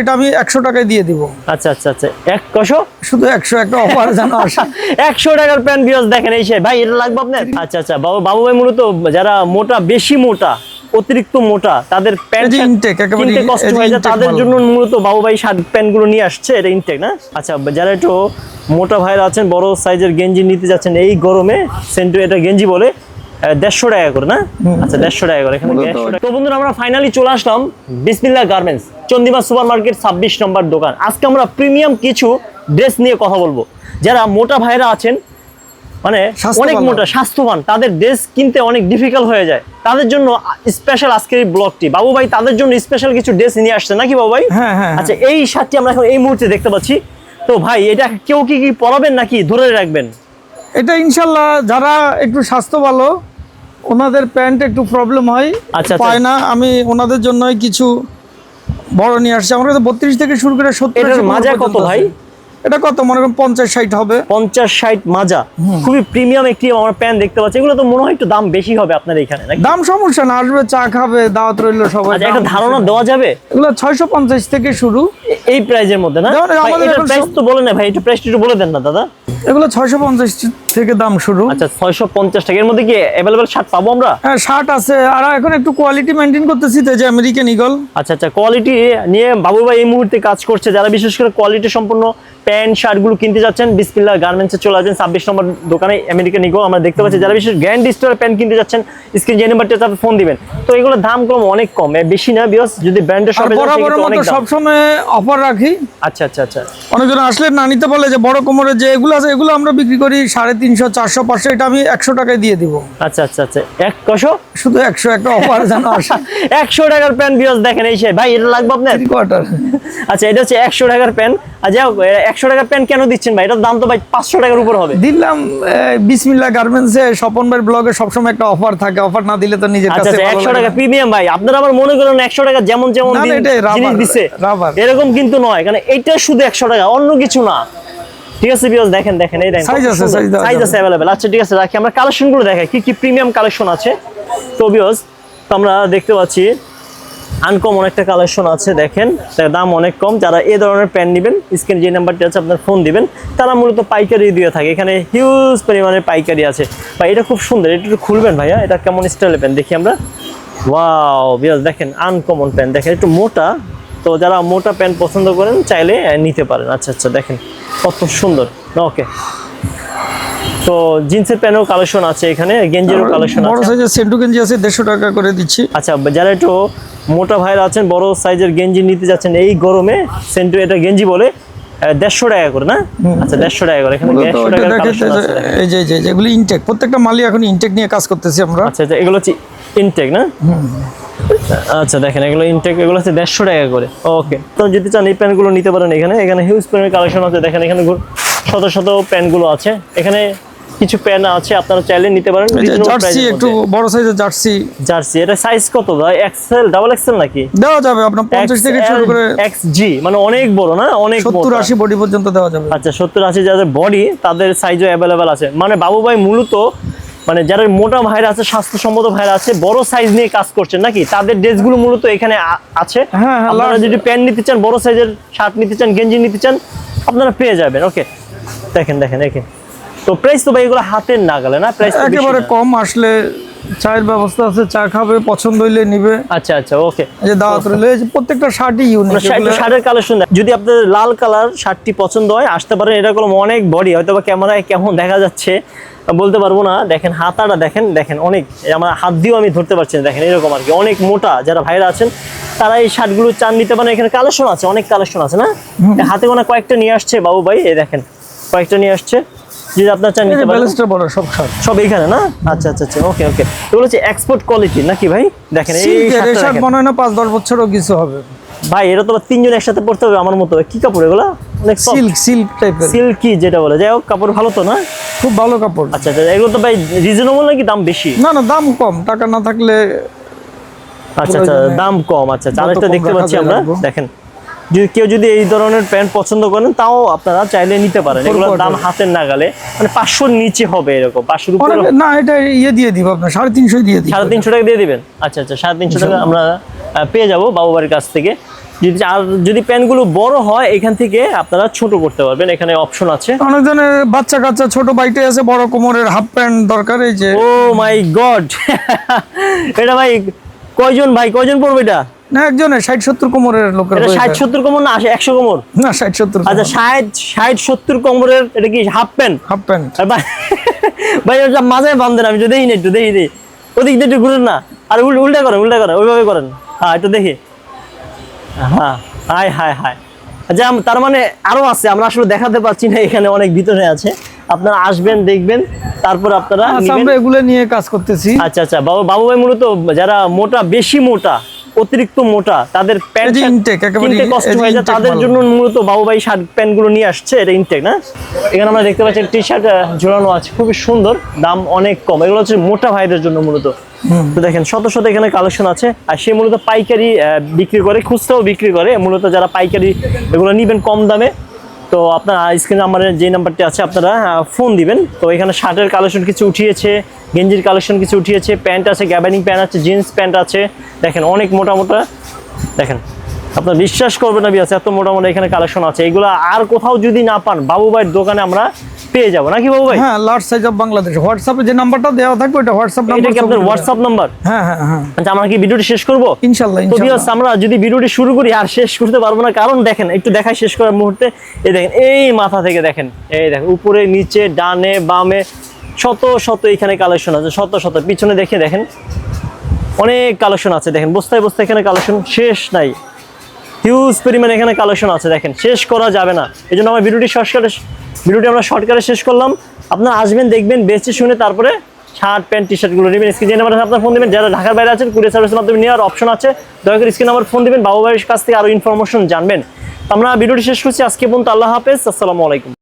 এটা আমি একশো টাকায় দিয়ে দিব। আচ্ছা আচ্ছা আচ্ছা। এক কশো? শুধু একশো একটা অফার আসে। একশো টাকার প্যান্ট বিরস দেখেন এই সে। ভাই এটা লাগবে আপনার? আচ্ছা আচ্ছা। বাবু বাবু ভাই মূলত যারা মোটা বেশি মোটা অতিরিক্ত মোটা তাদের প্যান্ট কিনতে কষ্ট হয়ে যায় তাদের জন্য মূলত বাবু ভাই শার্ট প্যান্টগুলো নিয়ে আসছে এটা ইনটেক না? আচ্ছা যারা একটু মোটা ভাইরা আছেন বড় সাইজের গেঞ্জি নিতে যাচ্ছেন এই গরমে সেন্টু এটা গেঞ্জি বলে দেড়শো টাকা করে না? আচ্ছা দেড়শো টাকা করে এখানে। তো বন্ধুরা আমরা ফাইনালি চলে আসলাম বিসমিল্লাহ গার্মেন্টস চন্দিমা সুপার মার্কেট ছাব্বিশ নম্বর দোকান। আজকে আমরা প্রিমিয়াম কিছু ড্রেস নিয়ে কথা বলব। যারা মোটা ভাইরা আছেন মানে অনেক মোটা স্বাস্থ্যবান তাদের ড্রেস কিনতে অনেক ডিফিকাল্ট হয়ে যায়। তাদের জন্য স্পেশাল আজকের এই ব্লগটি বাবু ভাই তাদের জন্য স্পেশাল কিছু ড্রেস নিয়ে আসছে নাকি বাবু ভাই? হ্যাঁ, হ্যাঁ, আচ্ছা এই শার্টটি আমরা এখন এই মুহূর্তে দেখতে পাচ্ছি। তো ভাই এটা কেউ কি কি পরাবেন নাকি ধরে রাখবেন? এটা ইনশাল্লাহ যারা একটু স্বাস্থ্য ভালো ওনাদের প্যান্ট একটু প্রবলেম হয় আচ্ছা, আচ্ছা। পায় না। আমি ওনাদের জন্যই কিছু বড় নিয়ে আসছি। আমার কাছে বত্রিশ থেকে শুরু করে সত্তর মাজা কত ভাই? এটা কত? মনে করেন পঞ্চাশ ষাট হবে। পঞ্চাশ ষাট মাজা। খুবই প্রিমিয়াম একটি আমার প্যান্ট দেখতে পাচ্ছি। এগুলো তো মনে হয় একটু দাম বেশি হবে আপনার এখানে দাম সমস্যা না আসবে চা খাবে দাওয়াত রইল সবাই। আচ্ছা একটা ধারণা দেওয়া যাবে? এগুলো ছয়শো পঞ্চাশ থেকে শুরু। এই প্রাইজের মধ্যে না? আমাদের প্রাইস তো বলে না ভাই একটু প্রাইস একটু বলে দেন না দাদা। এগুলো ছয়শো পঞ্চাশ থেকে দাম শুরু। আচ্ছা ছয়শো পঞ্চাশ টাকা। এর মধ্যে কি অ্যাভেলেবেল শার্ট পাবো আমরা? হ্যাঁ শার্ট আছে। আর এখন একটু কোয়ালিটি মেনটেন করতেছি তো যে আমেরিকান ইগল আচ্ছা আচ্ছা কোয়ালিটি নিয়ে বাবু ভাই এই মুহূর্তে কাজ করছে। যারা বিশেষ করে কোয়ালিটি সম্পন্ন প্যান্ট শার্টগুলো কিনতে যাচ্ছেন বিসমিল্লাহ গার্মেন্টসে চলে আসবেন ছাব্বিশ নম্বর দোকানে আমেরিকান ইগো আমরা দেখতে পাচ্ছি যারা বিশেষ গ্র্যান্ড স্টোর প্যান্ট কিনতে যাচ্ছেন স্ক্রিন যে নাম্বারটা তাতে ফোন দিবেন। তো এগুলোর দাম কম অনেক কম এ বেশি না বিকজ যদি ব্র্যান্ডের শপে দাম। সবসময় অফার রাখি। আচ্ছা আচ্ছা আচ্ছা। অনেকজন আসলে না নিতে বলে যে বড় কোমরের যে এগুলো আছে এগুলো আমরা বিক্রি করি সাড়ে তিনশো চারশো পাঁচশো এটা আমি একশো টাকায় দিয়ে দিব। আচ্ছা আচ্ছা আচ্ছা। এক কশো? শুধু একশো একটা অফার যেন আসে। একশো টাকার প্যান্ট বিকজ দেখেন এই সে ভাই এটা লাগবে আপনার? কোয়ার্টার আচ্ছা এটা হচ্ছে একশো টাকার প্যান্ট আর যাই হোক একশো টাকার প্যান্ট কেন দিচ্ছেন ভাই? এটার দাম তো ভাই পাঁচশো টাকার উপর হবে। দিলাম বিসমিল্লা গার্মেন্টসে স্বপন ভাইয়ের ব্লগে সবসময় একটা অফার থাকে। অফার না দিলে তো নিজের আচ্ছা কাছে আচ্ছা একশো টাকা প্রিমিয়াম ভাই আপনারা আবার মনে করেন একশো টাকা যেমন যেমন জিনিস দিচ্ছে এরকম কিন্তু নয়। কারণ এটা শুধু একশো টাকা অন্য কিছু না। ঠিক আছে বিকজ দেখেন দেখেন এই Size আছে, সাইজ আছে অ্যাভেলেবেল আচ্ছা ঠিক আছে রাখি। আমরা কালেকশনগুলো দেখাই কি কি প্রিমিয়াম কালেকশন আছে। তো তো আমরা দেখতে পাচ্ছি আনকমন একটা কালেকশন আছে দেখেন। তার দাম অনেক কম। যারা এ ধরনের প্যান্ট নেবেন স্ক্রিনে যে নাম্বারটি আছে আপনার ফোন দিবেন তারা মূলত পাইকারি দিয়ে থাকে। এখানে হিউজ পরিমাণে পাইকারি আছে। ভাই এটা খুব সুন্দর। এটা একটু খুলবেন ভাইয়া। এটা কেমন স্টাইলের প্যান্ট দেখি আমরা। ওয়াও বিয়াস দেখেন আনকমন প্যান্ট দেখেন একটু মোটা। তো যারা মোটা প্যান্ট পছন্দ করেন চাইলে নিতে পারেন। আচ্ছা আচ্ছা দেখেন কত সুন্দর। ওকে তো জিন্সের প্যান্টও কালেকশন আছে এখানে। গেঞ্জেরও কালেকশন বড় সাইজের সেন্টু গেঞ্জি আছে দেড়শো টাকা করে দিচ্ছি। আচ্ছা যারা একটু মোটা ভাইরা আছেন বড় সাইজের গেঞ্জি নিতে যাচ্ছেন। এই গরমে সেন্টু এটা গেঞ্জি বলে দেড়শো টাকা করে না? আচ্ছা দেড়শো টাকা করে এখানে এই যে যেগুলি ইনটেক প্রত্যেকটা মালই এখন ইনটেক নিয়ে কাজ করতেছি আমরা। আচ্ছা আচ্ছা এগুলো হচ্ছে ইনটেক না? আচ্ছা দেখেন এগুলো ইনটেক এগুলো হচ্ছে দেড়শো টাকা করে। ওকে তো যদি চান এই প্যান্টগুলো নিতে পারেন এখানে। এখানে হিউজ প্যান্টের কালেকশন আছে। দেখেন এখানে শত শত প্যান্টগুলো আছে। এখানে কিছু প্যান্ট আছে আপনারা চাইলে নিতে পারেন জার্সি একটু বড় সাইজের জার্সি। জার্সি এটা সাইজ কত? ভাই এক্সেল ডাবল এক্সেল নাকি? দেওয়া যাবে আপনার পঞ্চাশ থেকে শুরু করে এক্স জি মানে অনেক বড় না? অনেক সত্তর মোটা। আশি বডি পর্যন্ত দেওয়া যাবে। আচ্ছা সত্তর আশি যাদের বডি তাদের সাইজও অ্যাভেলেবেল আছে। মানে বাবু ভাই মূলত মানে যারা মোটা ভাইরা আছে স্বাস্থ্যসম্মত ভাইরা আছে বড় সাইজ নিয়ে কাজ করছেন নাকি? তাদের ড্রেসগুলো মূলত এখানে আছে। হ্যাঁ, হ্যাঁ, আপনারা যদি প্যান্ট নিতে চান বড় সাইজের শার্ট নিতে চান গেঞ্জি নিতে চান আপনারা পেয়ে যাবেন। ওকে দেখেন দেখেন দেখেন। তো প্রাইস তো ভাই এগুলো হাতের নাগালে না? প্রাইস একেবারে কম আসলে চায়ের ব্যবস্থা আছে চা খাবে পছন্দ হইলে নিবে। আচ্ছা আচ্ছা ওকে যে দাওয়াত রইলে প্রত্যেকটা শার্টই ইউনিক শার্টের কালেকশন যদি আপনাদের লাল কালার শার্টটি পছন্দ হয় আসতে পারেন এটা কোনো অনেক বডি হয়তো বা ক্যামেরায় কেমন দেখা যাচ্ছে বলতে পারব না। দেখেন হাতাটা দেখেন দেখেন অনেক আমার হাত দিয়েও আমি ধরতে পারছি না দেখেন এরকম আর কি। অনেক মোটা যারা ভাইরা আছেন তারা এই শার্টগুলো চান নিতে পারেন। এখানে কালেকশন আছে অনেক কালেকশন আছে না? হাতে কোনো কয়েকটা নিয়ে আসছে বাবু ভাই এই দেখেন কয়েকটা নিয়ে আসছে। যদি আপনার চান নিতে পারেন ব্যালেন্সটা বড় সব সব এইখানে না? আচ্ছা আচ্ছা আচ্ছা ওকে ওকে। এগুলো হচ্ছে এক্সপোর্ট কোয়ালিটি নাকি ভাই? দেখেন এই শার্ট মনে হয় না পাঁচ দশ বছরও কিছু হবে। ভাই এটা তো তিনজন একসাথে পড়তে হবে আমার মতো। কি কাপড় এগুলো? অনেক সিল্ক সিল্ক টাইপের সিল্কি যেটা বলে। যাই হোক কাপড় ভালো তো না? খুব ভালো কাপড়। আচ্ছা আচ্ছা এগুলো তো ভাই রিজনেবল নাকি দাম বেশি? না না দাম কম। টাকা না থাকলে আচ্ছা আচ্ছা দাম কম। আচ্ছা আচ্ছা আরেকটা দেখতে পাচ্ছি আমরা। দেখেন। যদি কেউ যদি এই ধরনের প্যান্ট পছন্দ করেন তাও আপনারা চাইলে নিতে পারেন। এগুলোর দাম। হাতের নাগালে। মানে পাঁচশোর নিচে হবে এরকম। পাঁচশোর উপরে না এটা ইয়ে দিয়ে দিব আপনার সাড়ে তিনশো দিয়ে সাড়ে তিনশো টাকা দিয়ে দিবেন? আচ্ছা আচ্ছা সাড়ে তিনশো টাকা আমরা পেয়ে যাব বাবু বাড়ির কাছ থেকে। যদি আর যদি প্যান্টগুলো বড় হয় এখান থেকে আপনারা ছোট করতে পারবেন। এখানে অপশন আছে। অনেকজনের বাচ্চা কাচ্চা ছোট বাইটে আছে বড় কোমরের হাফ প্যান্ট দরকার এই যে ও মাই গড এটা ভাই কয়জন ভাই? কয়জন পড়বে এটা? না একজনের ষাট সত্তর কোমরের লোকের এটা কোমর না আসে একশো কোমর? না ষাট সত্তর আচ্ছা কোমরের এটা কি হাফ প্যান্ট হাফ প্যান্ট ভাই মাঝে আমি দেখি না একটু দেখি ওদিক দিয়ে একটু ঘুরেন না। আর উল- উল্টা করেন উল্টা করেন ওইভাবে করেন। হ্যাঁ একটু দেখি। হ্যাঁ হাই হাই হাই। আচ্ছা তার মানে আরও আছে আমরা আসলে দেখাতে পাচ্ছি না এখানে অনেক ভিতরে আছে। আপনারা আসবেন দেখবেন তারপর আপনারা আচ্ছা আমরা এগুলো নিয়ে কাজ করতেছি। আচ্ছা আচ্ছা বাবু বাবু ভাই মূলত যারা মোটা বেশি মোটা অতিরিক্ত মোটা তাদের প্যান্ট কিনতে কষ্ট হয়ে যায়। তাদের জন্য মূলত বাবু ভাই শার্ট প্যান্টগুলো নিয়ে আসছে এটা ইনটেক না? এখানে আমরা দেখতে পাচ্ছি টি শার্ট ঝোলানো আছে খুবই সুন্দর দাম অনেক কম। এগুলো হচ্ছে মোটা ভাইদের জন্য মূলত। তো দেখেন শত শত এখানে কালেকশন আছে আর সে মূলত পাইকারি বিক্রি করে খুচরাও বিক্রি করে। মূলত যারা পাইকারি এগুলো নিবেন কম দামে তো আপনার স্ক্রিন নাম্বারের যে নাম্বারটি আছে, আপনারা ফোন দিবেন। তো এখানে শার্টের কালেকশন কিছু উঠিয়েছে, গেঞ্জির কালেকশন কিছু উঠিয়েছে, প্যান্ট আছে গ্যাবানিং প্যান্ট আছে জিন্স প্যান্ট আছে। দেখেন, অনেক মোটা মোটা। দেখেন, আপনার বিশ্বাস করবেন না, বিয়াস, এত মোটা মোটা এখানে কালেকশন আছে। এগুলো আর কোথাও যদি না পান বাবু ভাইয়ের দোকানে আমরা পেয়ে যাব। নাকি বাবু ভাই? হ্যাঁ লার্জ সাইজ অফ বাংলাদেশ হোয়াটসঅ্যাপে যে নাম্বারটা দেওয়া থাকবে ওটা হোয়াটসঅ্যাপ নাম্বার এটা কি আপনার হোয়াটসঅ্যাপ নাম্বার হ্যাঁ হ্যাঁ হ্যাঁ। আচ্ছা আমরা কি ভিডিওটি শেষ করব? ইনশাল্লাহ তো ইনশাল্লাহ। আমরা যদি ভিডিওটি শুরু করি আর শেষ করতে পারব না কারণ দেখেন একটু দেখাই শেষ করার মুহূর্তে এই দেখেন এই মাথা থেকে দেখেন এই দেখেন উপরে নিচে ডানে বামে শত শত এখানে কালেকশন আছে শত শত পিছনে দেখে দেখেন অনেক কালেকশন আছে দেখেন বস্তায় বস্তায় এখানে কালেকশন শেষ নাই। হিউজ পরিমাণে এখানে কালেকশন আছে, দেখেন। শেষ করা যাবে না। এই জন্য আমার ভিডিওটি শর্টকাটে ভিডিওটি আমরা শর্টকাটে শেষ করলাম। আপনারা আসবেন, দেখবেন, বেশি শুনে তারপরে শার্ট প্যান্ট টি শার্টগুলো নেবেন। স্ক্রিন নাম্বার আপনার ফোন দেবেন। যারা ঢাকার বাইরে আছেন কুরিয়ার সার্ভিসের মাধ্যমে নেওয়ার অপশন আছে, দয়া করে স্ক্রিন নাম্বার ফোন দেবেন। বাবু ভাইয়ের কাছ থেকে আরও ইনফরমেশন জানবেন। আমরা ভিডিওটি শেষ করছি। আজকে পর্যন্ত আল্লাহ হাফেজ। আসসালামু আলাইকুম।